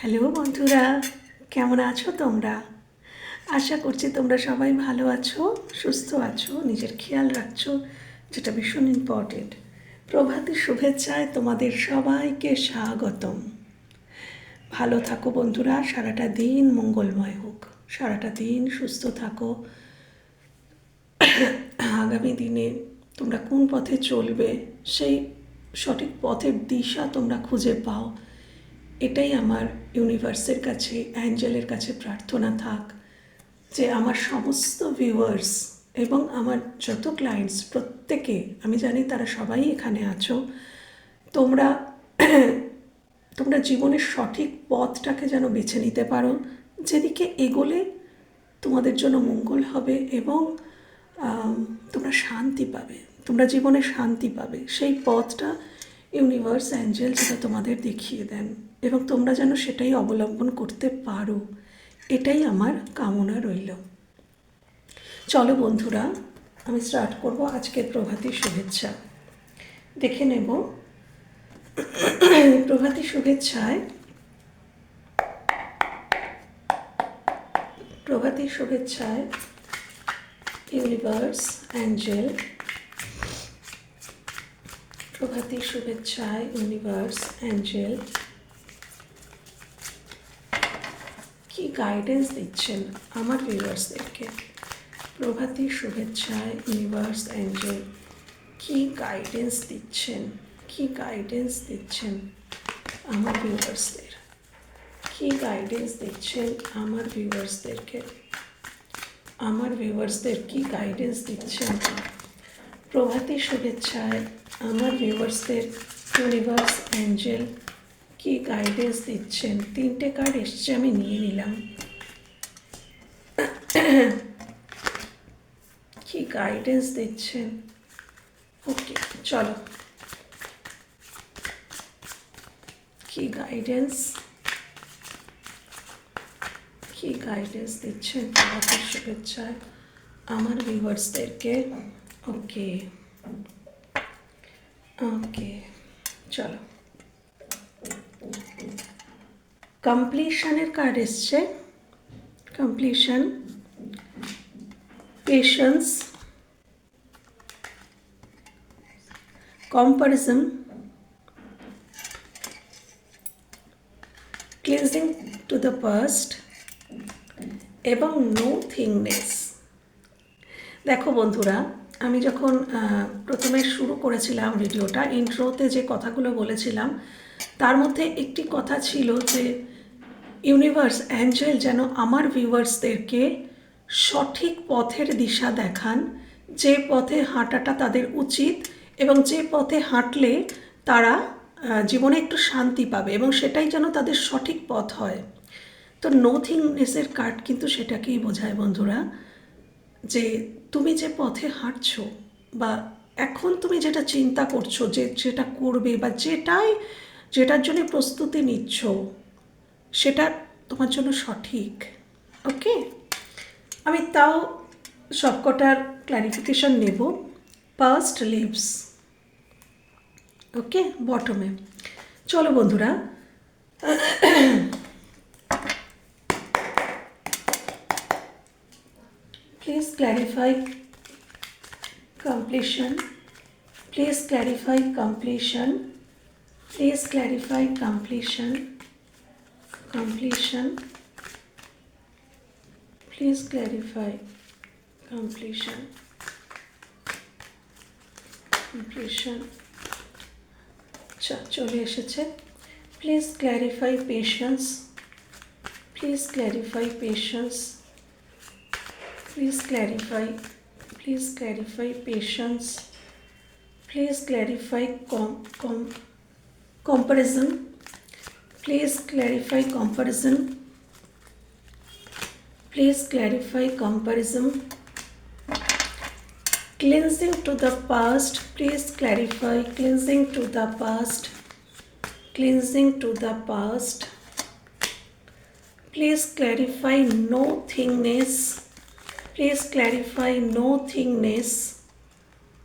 Hello বন্ধুরা, কেমন আছো তোমরা? আশা করছি তোমরা সবাই ভালো আছো, সুস্থ আছো, নিজের খেয়াল রাখছো, যেটা ভীষণ ইম্পর্টেন্ট প্রভাতী শুভেচ্ছায় তোমাদের সবাইকে স্বাগতম। ভালো থাকো বন্ধুরা, সারাটা দিন মঙ্গলময় হোক। সারাটা দিন সুস্থ থাকো। আগামী দিনে তোমরা কোন পথে চলবে, সেই সঠিক পথের দিশা তোমরা খুঁজে পাও। এটাই আমার ইউনিভার্সের কাছে অ্যাঞ্জেলের কাছে প্রার্থনা থাক যে আমার সমস্ত ভিউয়ার্স এবং আমার যত ক্লায়েন্টস প্রত্যেকে, আমি জানি তারা সবাই এখানে আছো, তোমরা তোমরা জীবনের সঠিক পথটাকে যেন বেছে নিতে পারো, যেদিকে এগোলে তোমাদের জন্য মঙ্গল হবে এবং তোমরা শান্তি পাবে, তোমরা জীবনে শান্তি পাবে। সেই পথটা ইউনিভার্স অ্যাঞ্জেল যেটা তোমাদের দেখিয়ে দেন, এবং তোমরা যেন সেটাই অবলম্বন করতে পারো। এটাই আমার কামনা রইল। চলো বন্ধুরা, আমি স্টার্ট করব আজকের প্রভাতী শুভেচ্ছা। দেখে নেব। প্রভাতী শুভেচ্ছায়। প্রভাতী শুভেচ্ছায় ইউনিভার্স অ্যাঞ্জেল। প্রভাতী শুভেচ্ছায় ইউনিভার্স অ্যাঞ্জেল কি গাইডেন্স দিচ্ছেন আমার ভিউয়ার্সদেরকে প্রভাতী শুভেচ্ছায় ইউনিভার্স অ্যাঞ্জেল কি গাইডেন্স দিচ্ছেন? কি গাইডেন্স দিচ্ছেন আমার ভিউয়ার্সদের কি গাইডেন্স দিচ্ছেন আমার ভিউয়ার্সদেরকে আমার ভিউয়ার্সদের কি গাইডেন্স দিচ্ছেন? প্রভাতী শুভেচ্ছায় আমার ভিউয়ার্সদের ইউনিভার্স অ্যাঞ্জেল কি গাইডেন্স দিচ্ছেন? তিনটে কার্ড এসছে, আমি নিয়ে নিলাম। কি গাইডেন্স দিচ্ছেন? ওকে চলো। কি গাইডেন্স কি গাইডেন্স দিচ্ছেন? শুভেচ্ছায় আমার ভিউয়ার্সদেরকে ওকে ওকে চলো। কমপ্লিশনের কার্ড এসছে। Completion patience comparison cleansing to the past এবং নো থিংনেস দেখো বন্ধুরা আমি যখন প্রথমে শুরু করেছিলাম ভিডিওটা, ইন্ট্রোতে যে কথাগুলো বলেছিলাম, তার মধ্যে একটি কথা ছিল যে, ইউনিভার্স অ্যাঞ্জেল যেন আমার ভিউয়ার্সদেরকে সঠিক পথের দিশা দেখান, যে পথে হাঁটাটা তাদের উচিত এবং যে পথে হাঁটলে তারা জীবনে একটু শান্তি পাবে এবং সেটাই যেন তাদের সঠিক পথ হয়। তো নোথিংনেসের কার্ড কিন্তু সেটাকেই বোঝায়, বন্ধুরা। যে তুমি যে পথে হাঁটছো বা এখন তুমি যেটা চিন্তা করছ যে যেটা করবে বা যেটাই, যেটার জন্য প্রস্তুতি নিচ্ছ, সেটা তোমার জন্য সঠিক, ওকে? আমি তাও সবকটার ক্লারিফিকেশন নেব। Past leaves okay? বটমে চলো বন্ধুরা clarify completion. Please clarify completion. Please clarify completion. Completion. Please clarify completion. Completion. আচ্ছা চলে এসেছে please clarify patience please clarify patience Please clarify. Please clarify patience. Please clarify com, com, comparison. Please clarify comparison. Please clarify comparison. Cleansing to the past. Please clarify cleansing to the past. Cleansing to the past. Please clarify nothingness. Please clarify nothingness.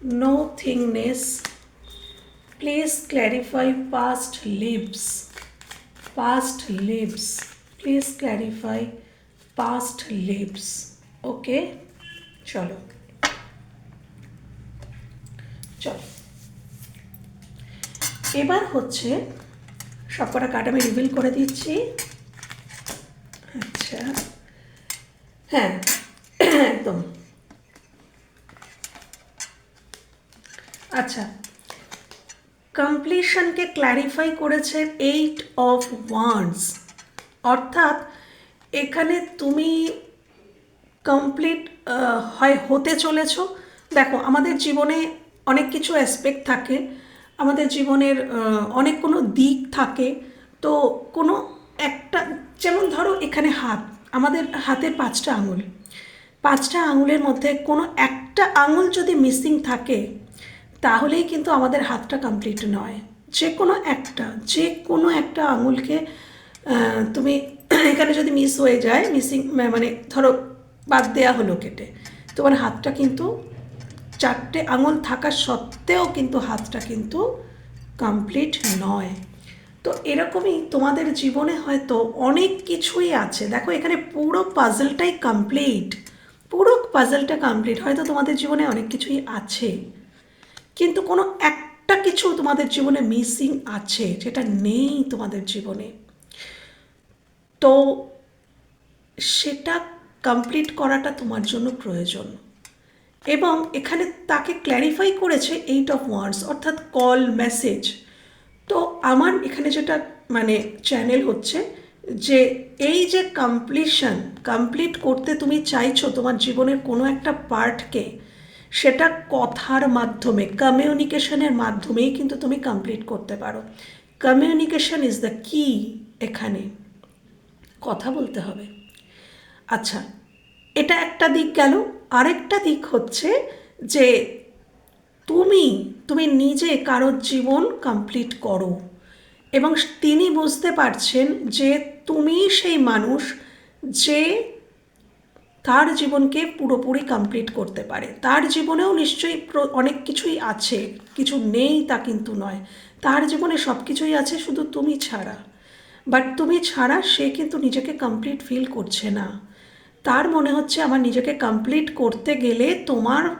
Nothingness. Please clarify past lives. past lives please clarify past lives okay চলো চলো এবার হচ্ছে সবকটা card আমি reveal করে দিচ্ছি আচ্ছা হ্যাঁ একদম। আচ্ছা কমপ্লিশনকে ক্ল্যারিফাই করেছে এইট অফ ওয়ান্স অর্থাৎ এখানে তুমি কমপ্লিট হয়, হতে চলেছ। দেখো, আমাদের জীবনে অনেক কিছু অ্যাসপেক্ট থাকে। আমাদের জীবনের অনেক কোনো দিক থাকে। তো কোনো একটা, যেমন ধরো এখানে হাত, আমাদের হাতের পাঁচটা আঙুল। পাঁচটা আঙুলের মধ্যে কোনো একটা আঙুল যদি মিসিং থাকে, তাহলেই কিন্তু আমাদের হাতটা কমপ্লিট নয়। যে কোনো একটা, যে কোনো একটা আঙুলকে তুমি এখানে যদি মিস হয়ে যায় মিসিং মানে ধরো বাদ দেওয়া হলো কেটে, তোমার হাতটা কিন্তু চারটে আঙুল থাকা সত্ত্বেও কিন্তু হাতটা কিন্তু কমপ্লিট নয়। তো এরকমই তোমাদের জীবনে হয়তো অনেক কিছুই আছে। দেখো, এখানে পুরো পাজলটাই কমপ্লিট পুরো পাজলটা কমপ্লিট হয়তো তোমাদের জীবনে অনেক কিছুই আছে, কিন্তু কোনো একটা কিছু তোমাদের জীবনে মিসিং আছে, যেটা নেই তোমাদের জীবনে। তো সেটা কমপ্লিট করাটা তোমার জন্য প্রয়োজন। এবং এখানে তাকে ক্ল্যারিফাই করেছে এইট অফ ওয়ার্ডস অর্থাৎ কল মেসেজ তো আমার এখানে যেটা মানে চ্যানেল হচ্ছে যে এই যে কমপ্লিশন কমপ্লিট করতে তুমি চাইছো তোমার জীবনের কোনো একটা পার্টকে সেটা কথার মাধ্যমে কমিউনিকেশনের মাধ্যমেই কিন্তু তুমি কমপ্লিট করতে পারো। কমিউনিকেশন ইজ দ্য কি এখানে। কথা বলতে হবে। আচ্ছা এটা একটা দিক গেল। আরেকটা দিক হচ্ছে যে তুমি তুমি নিজে কারোর জীবন কমপ্লিট করো। এবং তিনি বুঝতে পারছেন যে তুমি সেই মানুষ যে তার জীবনকে পুরোপুরি কমপ্লিট করতে পারে। তার জীবনেও নিশ্চয়ই অনেক কিছুই আছে। কিছু নেই তা কিন্তু নয়। তার জীবনে সব কিছুই আছে, শুধু তুমি ছাড়া। বাট তুমি ছাড়া সে কিন্তু নিজেকে কমপ্লিট ফিল করছে না। তার মনে হচ্ছে, আমার নিজেকে কমপ্লিট করতে গেলে তোমার,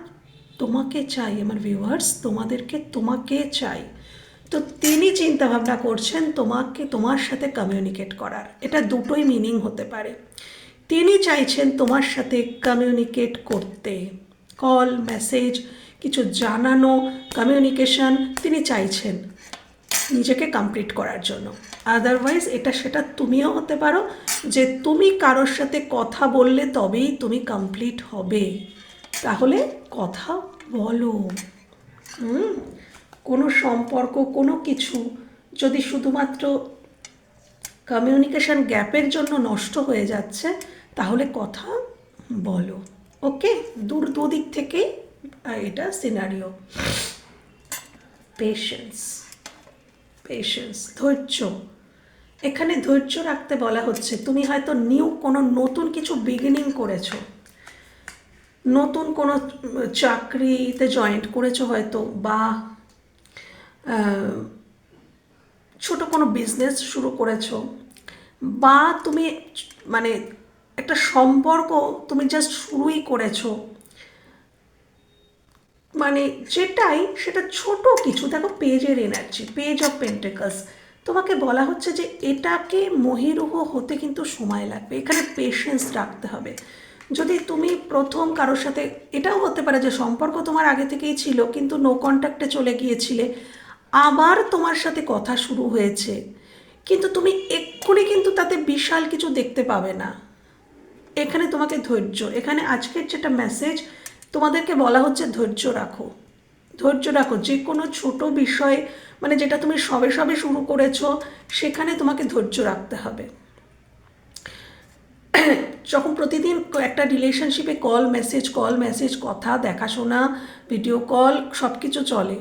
তোমাকে চাই। আমার ভিউয়ার্স তোমাদেরকে তোমাকে চাই। তো তিনি চিন্তা ভাবনা করছেন তোমাকে, তোমার সাথে কমিউনিকেট করার। এটা দুটোই মিনিং হতে পারে। তিনি চাইছেন তোমার সাথে কমিউনিকেট করতে। কল মেসেজ কিছু জানানো কমিউনিকেশন তিনি চাইছেন নিজেকে কমপ্লিট করার জন্য। আদারওয়াইজ এটা সেটা তুমিও হতে পারো যে তুমি কারোর সাথে কথা বললে তবেই তুমি কমপ্লিট হবে। তাহলে কথা বলো। হুম? কোনো সম্পর্ক, কোনো কিছু যদি শুধুমাত্র কমিউনিকেশন গ্যাপের জন্য নষ্ট হয়ে যাচ্ছে, তাহলে কথা বলো। ওকে দূর দুদিক থেকেই এটা সিনারিও পেশেন্স পেশেন্স ধৈর্য। এখানে ধৈর্য রাখতে বলা হচ্ছে, তুমি হয়তো নিউ কোনো নতুন কিছু বিগিনিং করেছ। নতুন কোনো চাকরিতে জয়েন্ট করেছ হয়তো, বা ছোট কোনো বিজনেস শুরু করেছ বা তুমি মানে একটা সম্পর্ক তুমি জাস্ট শুরুই করেছ? মানে যেটাই, সেটা ছোট কিছু। দেখো পেজের এনার্জি পেজ অফ পেন্টেকাস তোমাকে বলা হচ্ছে যে এটাকে মহিরুহ হতে কিন্তু সময় লাগবে। এখানে পেশেন্স রাখতে হবে। যদি তুমি প্রথম কারোর সাথে, এটাও হতে পারে যে সম্পর্ক তোমার আগে থেকেই ছিল, কিন্তু নো কন্ট্যাক্টে চলে গিয়েছিলে। আবার তোমার সাথে কথা শুরু হয়েছে। কিন্তু তুমি এক্ষুনি কিন্তু তাতে বিশাল কিছু দেখতে পাবে না। এখানে তোমাকে ধৈর্য, এখানে আজকের যেটা মেসেজ তোমাদেরকে বলা হচ্ছে ধৈর্য রাখো। ধৈর্য রাখো যে কোনো ছোট বিষয় মানে যেটা তুমি সবে সবে শুরু করেছ, সেখানে তোমাকে ধৈর্য রাখতে হবে। যখন প্রতিদিন একটা রিলেশনশিপে কল মেসেজ কল মেসেজ কথা, দেখাশোনা ভিডিও কল সব কিছু চলে।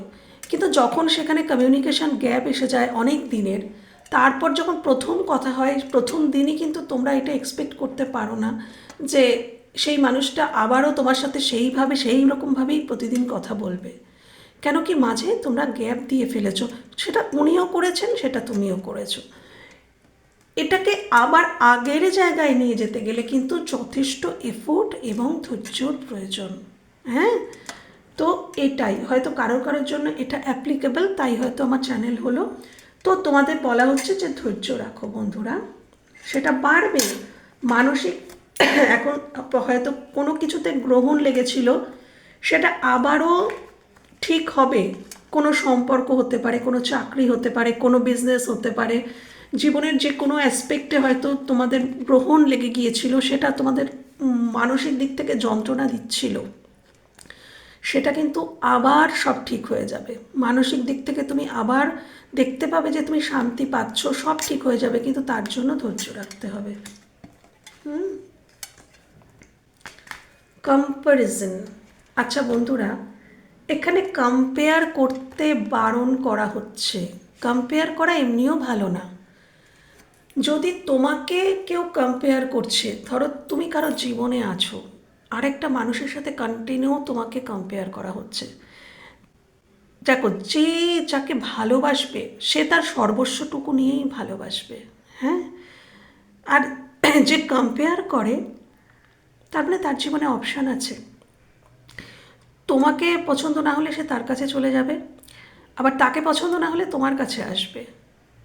কিন্তু যখন সেখানে কমিউনিকেশন গ্যাপ এসে যায় অনেক দিনের, তারপর যখন প্রথম কথা হয়, প্রথম দিনই কিন্তু তোমরা এটা এক্সপেক্ট করতে পারো না যে সেই মানুষটা আবারও তোমার সাথে সেইভাবে, সেই রকমভাবেই প্রতিদিন কথা বলবে। কেন কি মাঝে তোমরা গ্যাপ দিয়ে ফেলেছো। সেটা উনিও করেছেন, সেটা তুমিও করেছ। এটাকে আবার আগের জায়গায় নিয়ে যেতে গেলে কিন্তু যথেষ্ট এফোর্ট এবং ধৈর্যর প্রয়োজন। হ্যাঁ? তো এটাই, হয়তো কারোর কারোর জন্য এটা অ্যাপ্লিকেবল তাই হয়তো আমার চ্যানেল হলো। তো তোমাদের বলা হচ্ছে যে ধৈর্য রাখো বন্ধুরা, সেটা বাড়বে। মানসিক এখন হয়তো কোনো কিছুতে গ্রহণ লেগেছিল, সেটা আবারও ঠিক হবে। কোনো সম্পর্ক হতে পারে, কোনো চাকরি হতে পারে, কোনো বিজনেস হতে পারে। জীবনের যে কোনো অ্যাসপেক্টে হয়তো তোমাদের গ্রহণ লেগে গিয়েছিল, সেটা তোমাদের মানসিক দিক থেকে যন্ত্রণা দিচ্ছিল। সেটা কিন্তু আবার সব ঠিক হয়ে যাবে। মানসিক দিক থেকে তুমি আবার দেখতে পাবে যে তুমি শান্তি পাচ্ছ, সব ঠিক হয়ে যাবে, কিন্তু তার জন্য ধৈর্য রাখতে হবে। কম্পারিজন আচ্ছা বন্ধুরা, এখানে কম্পেয়ার করতে বারণ করা হচ্ছে। কম্পেয়ার করা এমনিও ভালো না। যদি তোমাকে কেউ কম্পেয়ার করছে, ধরো তুমি কারও জীবনে আছো আরেকটা মানুষের সাথে কন্টিনিউ তোমাকে কম্পেয়ার করা হচ্ছে। দেখো, যে যাকে ভালোবাসবে, সে তার সর্বস্বটুকু নিয়েই ভালোবাসবে হ্যাঁ? আর যে কম্পেয়ার করে, তার মানে তার জীবনে অপশান আছে। তোমাকে পছন্দ না হলে সে তার কাছে চলে যাবে, আবার তাকে পছন্দ না হলে তোমার কাছে আসবে।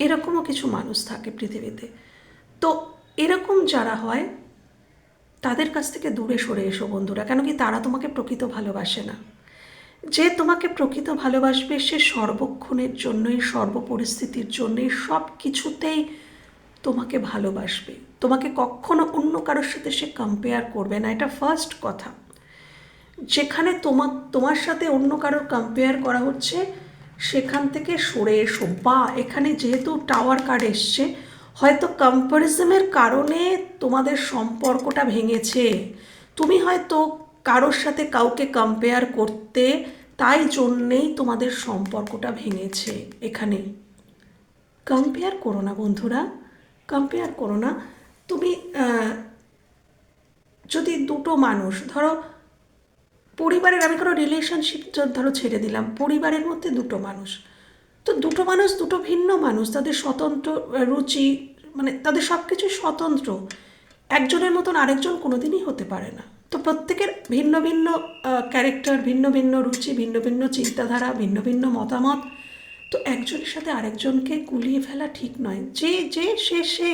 এরকমও কিছু মানুষ থাকে পৃথিবীতে। তো এরকম যারা হয় তাদের কাছ থেকে দূরে সরে এসো বন্ধুরা কেন কি তারা তোমাকে প্রকৃত ভালোবাসে না। যে তোমাকে প্রকৃত ভালোবাসবে, সে সর্বক্ষণের জন্যই, সর্বপরিস্থিতির জন্যই সব কিছুতেই তোমাকে ভালোবাসবে। তোমাকে কখনো অন্য কারোর সাথে সে কম্পেয়ার করবে না, এটা ফার্স্ট কথা। যেখানে তোমার তোমার সাথে অন্য কারোর কম্পেয়ার করা হচ্ছে, সেখান থেকে সরে এসো। বা এখানে যেহেতু টাওয়ার কার্ড এসছে হয়তো কম্পারিজমের কারণে তোমাদের সম্পর্কটা ভেঙেছে। তুমি হয়তো কারোর সাথে কাউকে কম্পেয়ার করতে তাই জন্যেই তোমাদের সম্পর্কটা ভেঙেছে এখানে। কম্পেয়ার করো না বন্ধুরা কম্পেয়ার করো না। তুমি যদি দুটো মানুষ, ধরো পরিবারের, আমি কোনো রিলেশনশিপ ধরো ছেড়ে দিলাম, পরিবারের মধ্যে দুটো মানুষ তো দুটো মানুষ, দুটো ভিন্ন মানুষ, তাদের স্বতন্ত্র রুচি মানে তাদের সব কিছুই স্বতন্ত্র। একজনের মতন আরেকজন কোনোদিনই হতে পারে না। তো প্রত্যেকের ভিন্ন ভিন্ন ক্যারেক্টার ভিন্ন ভিন্ন রুচি, ভিন্ন ভিন্ন চিন্তাধারা, ভিন্ন ভিন্ন মতামত। তো একজনের সাথে আরেকজনকে গুলিয়ে ফেলা ঠিক নয়। যে যে, সে সে,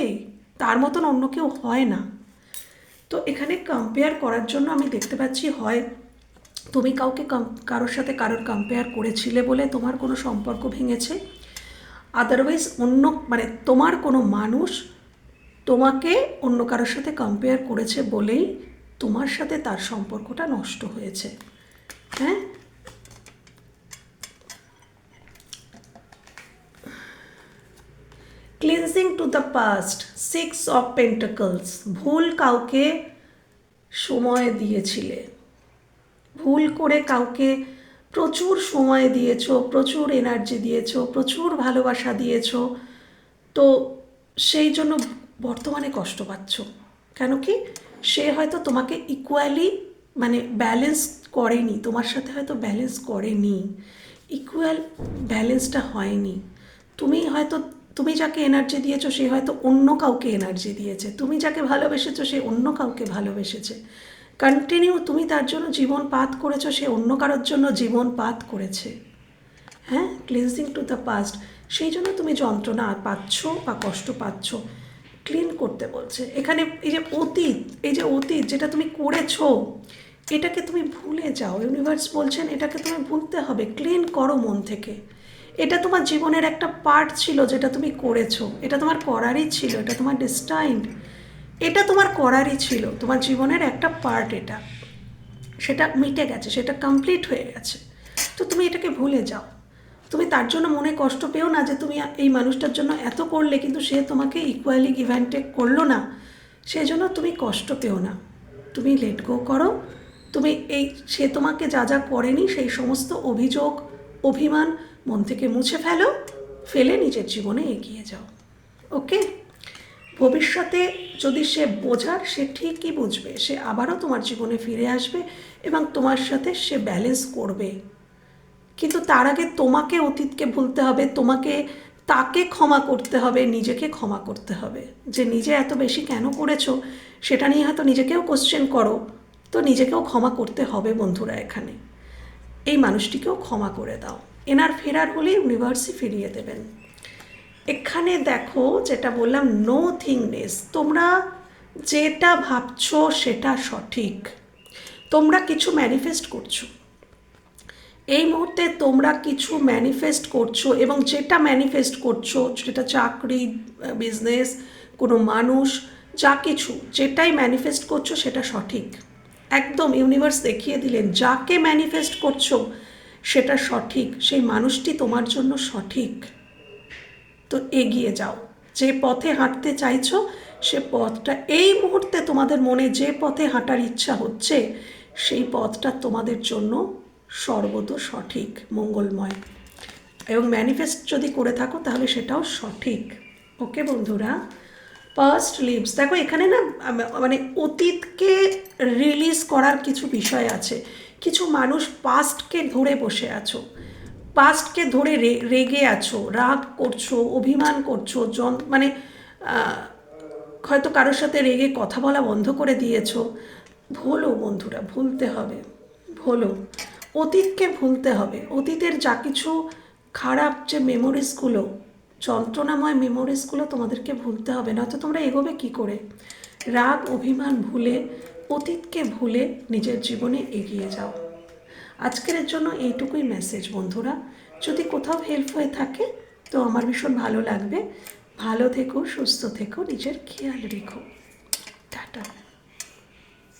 তার মতন অন্য কেউ হয় না। তো এখানে কম্পেয়ার করার জন্য আমি দেখতে পাচ্ছি হয় তুমি কাউকে কারোর সাথে কারোর কম্পেয়ার করেছিলে বলে তোমার কোনো সম্পর্ক ভেঙেছে? আদারওয়াইজ অন্য মানে তোমার কোনো মানুষ তোমাকে অন্য কারোর সাথে কম্পেয়ার করেছে বলেই তোমার সাথে তার সম্পর্কটা নষ্ট হয়েছে। হ্যাঁ? Cleansing to the past six of pentacles ভুল কাউকে সময় দিয়েছিলে। ভুল করে কাউকে প্রচুর সময় দিয়েছ, প্রচুর এনার্জি দিয়েছ, প্রচুর ভালোবাসা দিয়েছ, তো সেই জন্য বর্তমানে কষ্ট পাচ্ছ। কেন কি? সে হয়তো তোমাকে ইকুয়ালি মানে ব্যালেন্স করেনি, তোমার সাথে হয়তো ব্যালেন্স করেনি ইকুয়াল ব্যালেন্সটা হয়নি। তুমি হয়তো, তুমি যাকে এনার্জি দিয়েছ, সে হয়তো অন্য কাউকে এনার্জি দিয়েছে। তুমি যাকে ভালোবেসেছো, সে অন্য কাউকে ভালোবেসেছে। কন্টিনিউ তুমি তার জন্য জীবন পাত করেছ, সে অন্য কারোর জন্য জীবন পাত করেছে। হ্যাঁ? ক্লিনজিং টু দ্য পাস্ট সেই জন্য তুমি যন্ত্রণা পাচ্ছ বা কষ্ট পাচ্ছ। ক্লিন করতে বলছে। এখানে এই যে অতীত, এই যে অতীত যেটা তুমি করেছ, এটাকে তুমি ভুলে যাও। ইউনিভার্স বলছেন এটাকে তুমি ভুলতে হবে। ক্লিন করো মন থেকে। এটা তোমার জীবনের একটা পার্ট ছিল যেটা তুমি করেছ। এটা তোমার করারই ছিল। এটা তোমার ডিস্টাইন্ড এটা তোমার করারই ছিল। তোমার জীবনের একটা পার্ট এটা। সেটা মিটে গেছে, সেটা কমপ্লিট হয়ে গেছে। তো তুমি এটাকে ভুলে যাও। তুমি তার জন্য মনে কষ্ট পেও না যে তুমি এই মানুষটার জন্য এত করলে, কিন্তু সে তোমাকে ইকুয়ালি টেক করল না। সেই জন্য তুমি কষ্ট পেও না। তুমি লেট গো করো। তুমি এই, সে তোমাকে যা যা করেনি, সেই সমস্ত অভিযোগ, অভিমান মন থেকে মুছে ফেলো। ফেলে নিজের জীবনে এগিয়ে যাও। ওকে ভবিষ্যতে যদি সে বোঝার, সে ঠিকই বুঝবে, সে আবারও তোমার জীবনে ফিরে আসবে এবং তোমার সাথে সে ব্যালেন্স করবে। কিন্তু তার আগে তোমাকে অতীতকে ভুলতে হবে, তোমাকে, তাকে ক্ষমা করতে হবে, নিজেকে ক্ষমা করতে হবে। যে নিজে এত বেশি কেন করেছ, সেটা নিয়ে হয়তো নিজেকেও কোশ্চেন করো। তো নিজেকেও ক্ষমা করতে হবে বন্ধুরা এখানে। এই মানুষটিকেও ক্ষমা করে দাও। এনার ফেরার হলে ইউনিভার্সই ফিরিয়ে দেবেন। এখানে দেখো যেটা বললাম নো থিংনেস তোমরা যেটা ভাবছ সেটা সঠিক। তোমরা কিছু ম্যানিফেস্ট করছ। এই মুহূর্তে তোমরা কিছু ম্যানিফেস্ট করছ এবং যেটা ম্যানিফেস্ট করছ যেটা চাকরি বিজনেস কোনো মানুষ, যা কিছু, যেটাই ম্যানিফেস্ট করছ সেটা সঠিক। একদম ইউনিভার্স দেখিয়ে দিলেন, যাকে ম্যানিফেস্ট করছ সেটা সঠিক, সেই মানুষটি তোমার জন্য সঠিক। তো এগিয়ে যাও। যে পথে হাঁটতে চাইছো, সে পথটা এই মুহূর্তে তোমাদের মনে যে পথে হাঁটার ইচ্ছা হচ্ছে, সেই পথটা তোমাদের জন্য সর্বত সঠিক, মঙ্গলময়। এবং ম্যানিফেস্ট যদি করে থাকো, তাহলে সেটাও সঠিক। ওকে বন্ধুরা পাস্ট লিভস দেখো, এখানে না মানে অতীতকে রিলিজ করার কিছু বিষয় আছে। কিছু মানুষ পাস্টকে ধরে বসে আছো। পাস্টকে ধরে রেগে আছো, রাগ করছ, অভিমান করছ জন মানে হয়তো কারোর সাথে রেগে কথা বলা বন্ধ করে দিয়েছ। ভুলো বন্ধুরা, ভুলতে হবে ভুলো অতীতকে ভুলতে হবে। অতীতের যা কিছু খারাপ যে মেমোরিজগুলো যন্ত্রণাময় মেমোরিজগুলো তোমাদেরকে ভুলতে হবে। নয়তো তোমরা এগোবে কি করে? রাগ, অভিমান ভুলে, অতীতকে ভুলে নিজের জীবনে এগিয়ে যাও। আজকের জন্য এইটুকুই মেসেজ বন্ধুরা। যদি কোথাও হেল্প হয়ে থাকে, তো আমার ভীষণ ভালো লাগবে। ভালো থেকো, সুস্থ থেকো, নিজের খেয়াল রেখো। টাটা।